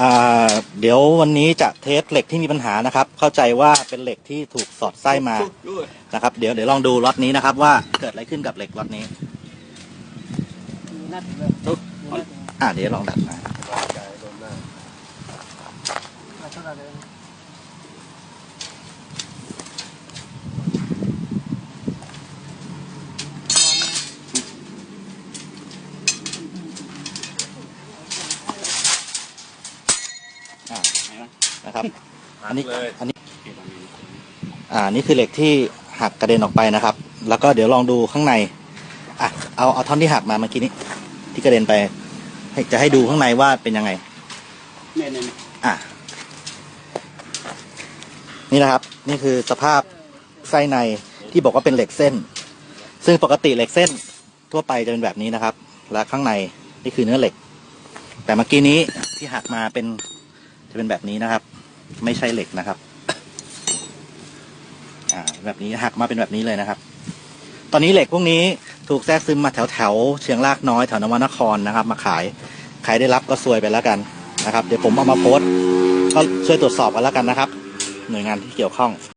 อ่าเดี๋ยววันนี้จะเทสเหล็กที่มีปัญหานะครับ เข้าใจว่าเป็นเหล็กที่ถูกสอดไส้มานะครับ เดี๋ยวเดี๋ยวลองดูล็อตนี้นะครับ ว่าเกิดอะไรขึ้นกับเหล็กล็อตนี้นัดเลยนัดอ่าเดี๋ยวลองดัดมา เท่าไหร่เลย อ่า นะครับ อันนี้เลยอันนี้อ่านี่คือเหล็กที่หักกระเด็นออกไปนะครับ แล้วก็เดี๋ยวลองดูข้างในอะเอาเอาท่อนที่หักมาเมื่อกี้นี้ ที่กระเด็นไปให้จะให้ดูข้างในว่าเป็นยังไงเนี่ยเนี่ยอะนี่นะครับ นี่คือสภาพไส้ในที่บอกว่าเป็นเหล็กเส้น ซึ่งปกติเหล็กเส้นทั่วไปจะเป็นแบบนี้นะครับ และข้างในนี่คือเนื้อเหล็ก แต่เมื่อกี้นี้ที่หักมาเป็น จะเป็นแบบนี้นะครับ ไม่ใช่เหล็กนะครับอ่าแบบนี้หักมาเป็นแบบนี้เลยนะครับ ตอนนี้เหล็กพวกนี้ถูกแทรกซึมมาแถวแถวเชียงรากน้อยแถวนวนครนะครับ มาขายใครได้รับก็ซวยไปแล้วกันนะครับ เดี๋ยวผมเอามาโพสต์ก็ช่วยตรวจสอบกันแล้วกันนะครับ หน่วยงานที่เกี่ยวข้อง